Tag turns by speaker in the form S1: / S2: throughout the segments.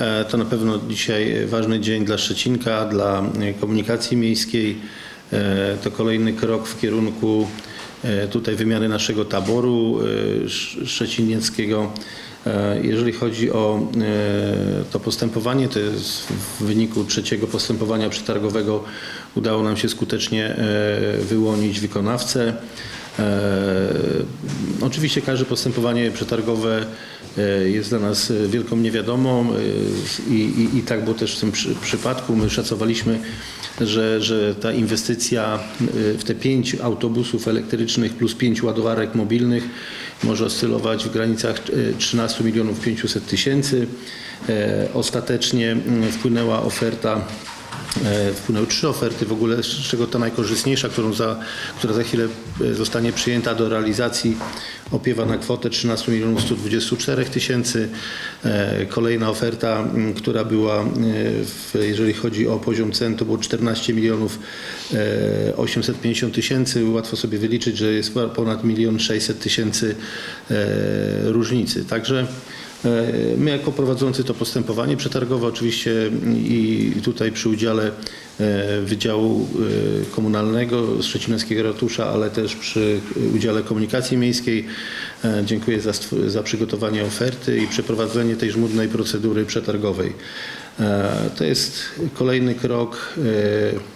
S1: E, To na pewno dzisiaj ważny dzień dla Szczecinka, dla e, komunikacji miejskiej. E, To kolejny krok w kierunku tutaj wymiany naszego taboru sz- szczecinieckiego. Jeżeli chodzi o to postępowanie, to jest w wyniku trzeciego postępowania przetargowego udało nam się skutecznie wyłonić wykonawcę. E, Oczywiście każde postępowanie przetargowe e, jest dla nas e, wielką niewiadomą i, i, i tak było też w tym przy, przypadku. My szacowaliśmy, że, że ta inwestycja w te pięć autobusów elektrycznych plus pięć ładowarek mobilnych może oscylować w granicach e, 13 milionów 500 tysięcy. Ostatecznie wpłynęła oferta Wpłynęły trzy oferty w ogóle, z czego ta najkorzystniejsza, którą za, która za chwilę e, zostanie przyjęta do realizacji, opiewa na kwotę 13 milionów 124 tysięcy. E, Kolejna oferta, która była, e, w, jeżeli chodzi o poziom cen, to było 14 milionów e, 850 tysięcy. Łatwo sobie wyliczyć, że jest ponad milion 600 tysięcy e, różnicy. Także E, My jako prowadzący to postępowanie przetargowe oczywiście i tutaj przy udziale e, Wydziału e, Komunalnego Szczecineckiego Ratusza, ale też przy udziale Komunikacji Miejskiej e, dziękuję za, za przygotowanie oferty i przeprowadzenie tej żmudnej procedury przetargowej. E, To jest kolejny krok e, E,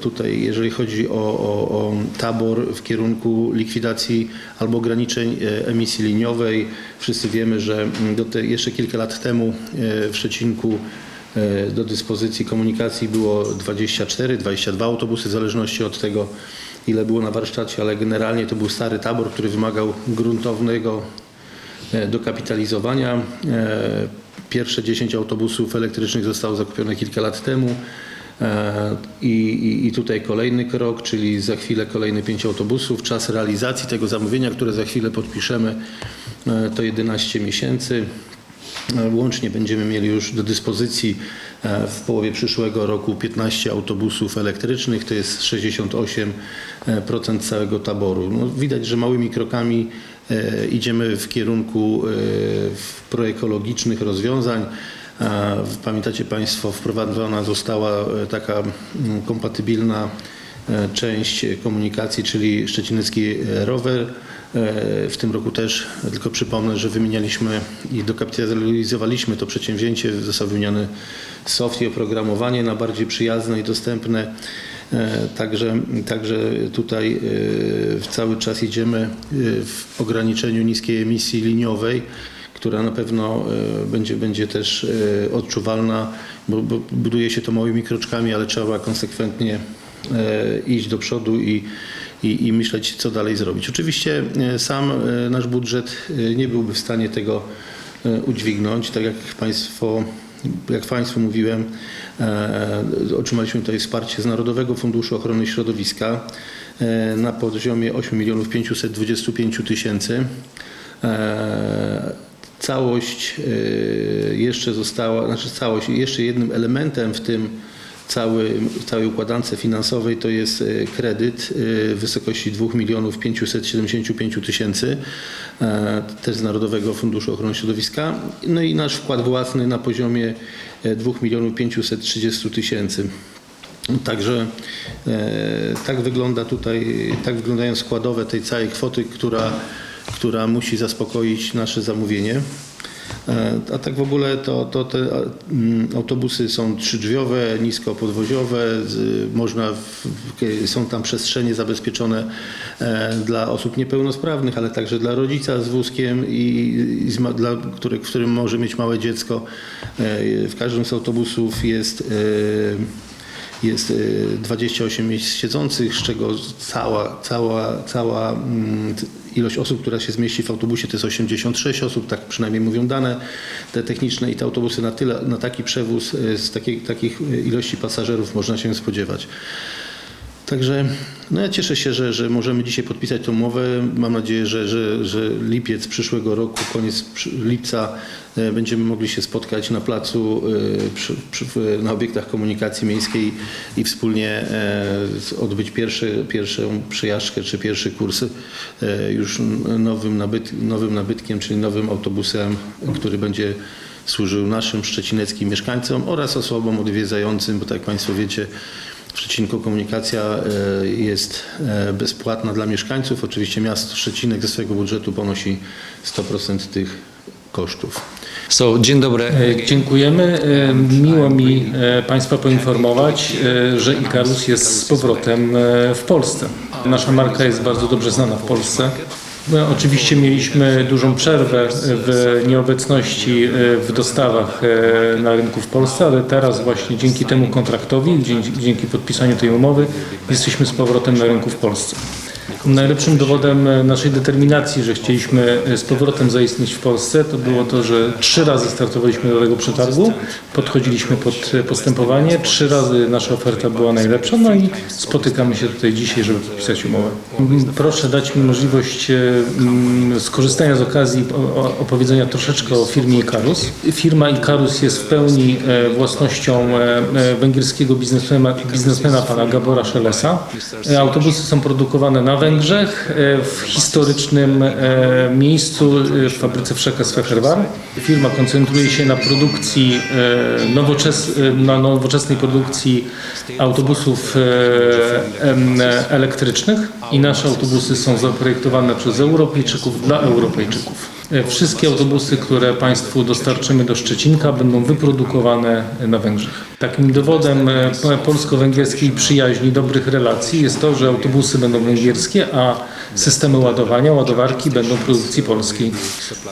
S1: tutaj, jeżeli chodzi o, o, o tabor w kierunku likwidacji albo ograniczeń e, emisji liniowej. Wszyscy wiemy, że mm, te, jeszcze kilka lat temu e, w Szczecinku e, do dyspozycji komunikacji było 24, 22 autobusy, w zależności od tego, ile było na warsztacie, ale generalnie to był stary tabor, który wymagał gruntownego e, dokapitalizowania. E, Pierwsze 10 autobusów elektrycznych zostało zakupione kilka lat temu. E, I, i, I tutaj kolejny krok, czyli za chwilę kolejne 5 autobusów. Czas realizacji tego zamówienia, które za chwilę podpiszemy, e, to 11 miesięcy. E, Łącznie będziemy mieli już do dyspozycji w połowie przyszłego roku 15 autobusów elektrycznych, to jest 68% całego taboru. No, widać, że małymi krokami idziemy w kierunku proekologicznych rozwiązań. Pamiętacie Państwo, wprowadzona została e, taka mm, kompatybilna e, część komunikacji, czyli szczecinecki e, rower. W tym roku też, tylko przypomnę, że wymienialiśmy i dokapitalizowaliśmy to przedsięwzięcie, został wymieniony soft i oprogramowanie na bardziej przyjazne i dostępne. Także, także tutaj cały czas idziemy w ograniczeniu niskiej emisji liniowej która na pewno e, będzie, będzie też e, odczuwalna, bo, buduje się to małymi kroczkami, ale trzeba konsekwentnie e, iść do przodu i, i, i myśleć, co dalej zrobić. Oczywiście sam nasz budżet nie byłby w stanie tego udźwignąć, tak jak Państwo jak Państwu mówiłem, otrzymaliśmy tutaj wsparcie z Narodowego Funduszu Ochrony Środowiska na poziomie 8 milionów 525 tysięcy. E, Całość e, jeszcze została, znaczy całość, jeszcze jednym elementem w tym cały, całej układance finansowej to jest e, kredyt e, w wysokości 2 milionów 575 tysięcy e, też z Narodowego Funduszu Ochrony Środowiska. No i nasz wkład własny na poziomie e, 2 milionów 530 tysięcy. Także e, tak wygląda tutaj, tak wyglądają składowe tej całej kwoty, która, która musi zaspokoić nasze zamówienie. E, A tak w ogóle to, to te mm, autobusy są trzydrzwiowe, niskopodwoziowe, można w, są tam przestrzenie zabezpieczone e, dla osób niepełnosprawnych, ale także dla rodzica z wózkiem i, i z, dla, który, w którym może mieć małe dziecko. E, W każdym z autobusów jest jest y, 28 miejsc siedzących, z czego cała, cała, cała mm, ilość osób, która się zmieści w autobusie to jest 86 osób, tak przynajmniej mówią dane te techniczne i te autobusy na, tyle, na taki przewóz y, z takiej, takich y, ilości pasażerów można się spodziewać. Także no ja cieszę się, że, że możemy dzisiaj podpisać tą umowę. Mam nadzieję, że, że, że lipiec przyszłego roku, koniec lipca e, będziemy mogli się spotkać na placu e, przy, przy, na obiektach komunikacji miejskiej i wspólnie e, odbyć pierwszy, pierwszą przejażdżkę czy pierwszy kurs już nowym, nabyt, nowym nabytkiem, czyli nowym autobusem, który będzie służył naszym szczecineckim mieszkańcom oraz osobom odwiedzającym, bo tak jak Państwo wiecie, w Szczecinku komunikacja e, jest e, bezpłatna dla mieszkańców. Oczywiście miasto Szczecinek ze swojego budżetu ponosi 100% tych kosztów.
S2: So, dzień dobry.
S3: E, Dziękujemy. Miło mi Państwa poinformować, że Ikarus jest z powrotem w Polsce. Nasza marka jest bardzo dobrze znana w Polsce. My oczywiście mieliśmy dużą przerwę w nieobecności e, w dostawach e, na rynku w Polsce, ale teraz właśnie dzięki temu kontraktowi, dzięki, dzięki podpisaniu tej umowy jesteśmy z powrotem na rynku w Polsce. Najlepszym dowodem e, naszej determinacji, że chcieliśmy e, z powrotem zaistnieć w Polsce, to było to, że trzy razy startowaliśmy do tego przetargu, podchodziliśmy pod e, postępowanie, trzy razy nasza oferta była najlepsza, no i spotykamy się tutaj dzisiaj, żeby podpisać umowę. Proszę dać mi możliwość mm, skorzystania z okazji opowiedzenia troszeczkę o firmie Ikarus. Firma Ikarus jest w pełni własnością węgierskiego biznesmena, biznesmena pana Gabora Szelesa. Autobusy są produkowane na Węgrzech, e, w historycznym e, miejscu e, w fabryce Wszekes Fehervar. Firma koncentruje się na produkcji nowoczes, na nowoczesnej produkcji autobusów elektrycznych i nasze autobusy są zaprojektowane przez Europejczyków dla Europejczyków. E, Wszystkie autobusy, które Państwu dostarczymy do Szczecinka będą wyprodukowane na Węgrzech. Takim dowodem e, po- polsko-węgierskiej przyjaźni, dobrych relacji jest to, że autobusy będą węgierskie, a systemy ładowania, ładowarki będą produkcji polskiej.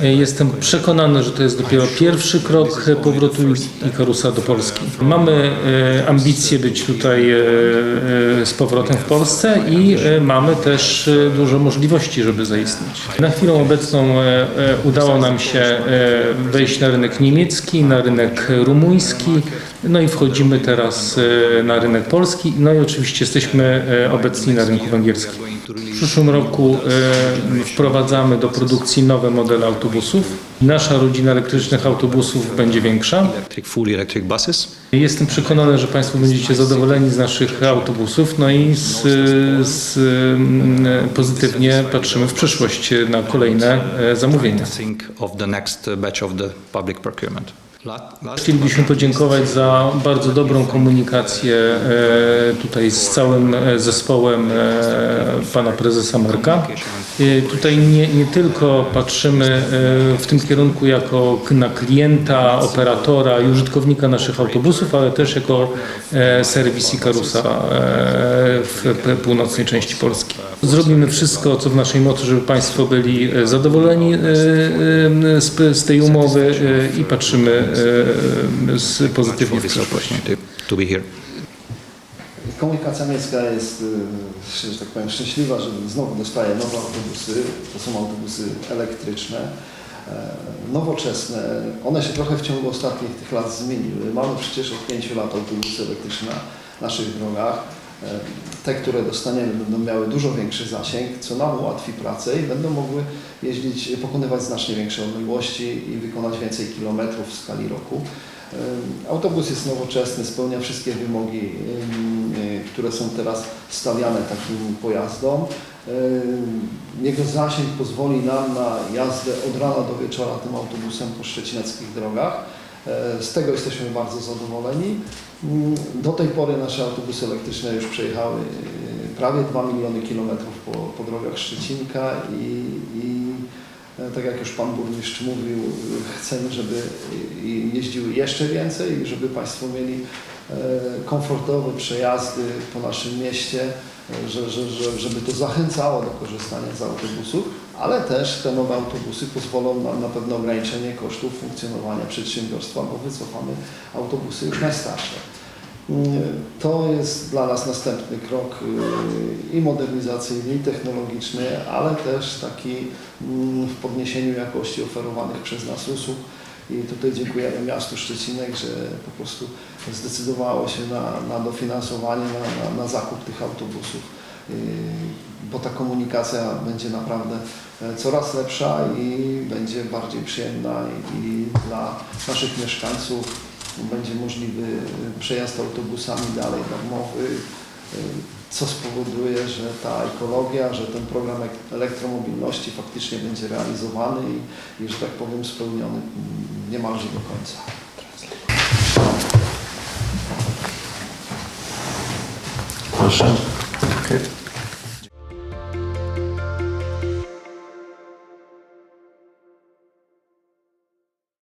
S3: E, Jestem przekonany, że to jest dopiero pierwszy krok powrotu Ikarusa do Polski. Mamy e, ambicje być tutaj e, z powrotem w Polsce i mamy też dużo możliwości, żeby zaistnieć. Na chwilę obecną udało nam się wejść na rynek niemiecki, na rynek rumuński, no i wchodzimy teraz e, na rynek polski, no i oczywiście jesteśmy e, obecni na rynku węgierskim. W przyszłym roku e, wprowadzamy do produkcji nowe modele autobusów. Nasza rodzina elektrycznych autobusów będzie większa. Jestem przekonany, że Państwo będziecie zadowoleni z naszych autobusów, no i z, z, pozytywnie patrzymy w przyszłość na kolejne zamówienia. Chcielibyśmy podziękować za bardzo dobrą komunikację e, tutaj z całym e, zespołem e, pana prezesa Marka. Tutaj nie, nie tylko patrzymy w tym kierunku jako na klienta, operatora i użytkownika naszych autobusów, ale też jako serwis Ikarusa e, w północnej części Polski. Zrobimy wszystko, co w naszej mocy, żeby Państwo byli e, zadowoleni e, e, z, z tej umowy i patrzymy z pozytywnie w przyszłość.
S4: Komunikacja miejska jest, że tak powiem, szczęśliwa, że znowu dostaje nowe autobusy. To są autobusy elektryczne, nowoczesne. One się trochę w ciągu ostatnich tych lat zmieniły. Mamy przecież od pięciu lat autobusy elektryczne na naszych drogach. E, Te, które dostaniemy, będą miały dużo większy zasięg, co nam ułatwi pracę i będą mogły jeździć, pokonywać znacznie większe odległości i wykonać więcej kilometrów w skali roku. Ym, Autobus jest nowoczesny, spełnia wszystkie wymogi, ym, y, które są teraz stawiane takim pojazdom. Jego zasięg pozwoli nam na jazdę od rana do wieczora tym autobusem po szczecinackich drogach. E, Z tego jesteśmy bardzo zadowoleni. Ym, Do tej pory nasze autobusy elektryczne już przejechały y, prawie 2 miliony kilometrów po, po drogach Szczecinka i, i E, Tak jak już Pan Burmistrz mówił, e, chcemy, żeby i jeździły jeszcze więcej i żeby Państwo mieli e, komfortowe przejazdy po naszym mieście, że, że, że, żeby to zachęcało do korzystania z autobusów, ale też te nowe autobusy pozwolą nam na pewne ograniczenie kosztów funkcjonowania przedsiębiorstwa, bo wycofamy autobusy już najstarsze. Mm, To jest dla nas następny krok y, i modernizacyjny, i technologiczny, ale też taki mm, w podniesieniu jakości oferowanych przez nas usług. I tutaj dziękujemy miastu Szczecinek, że po prostu zdecydowało się na, na dofinansowanie, na, na, na zakup tych autobusów, bo ta komunikacja będzie naprawdę e, coraz lepsza i będzie bardziej przyjemna i dla naszych mieszkańców będzie możliwy przejazd autobusami dalej darmowy. Co spowoduje, że ta ekologia, że ten program ek- elektromobilności faktycznie będzie realizowany i, i że tak powiem, spełniony niemalże do końca.
S1: Proszę.
S2: Okay.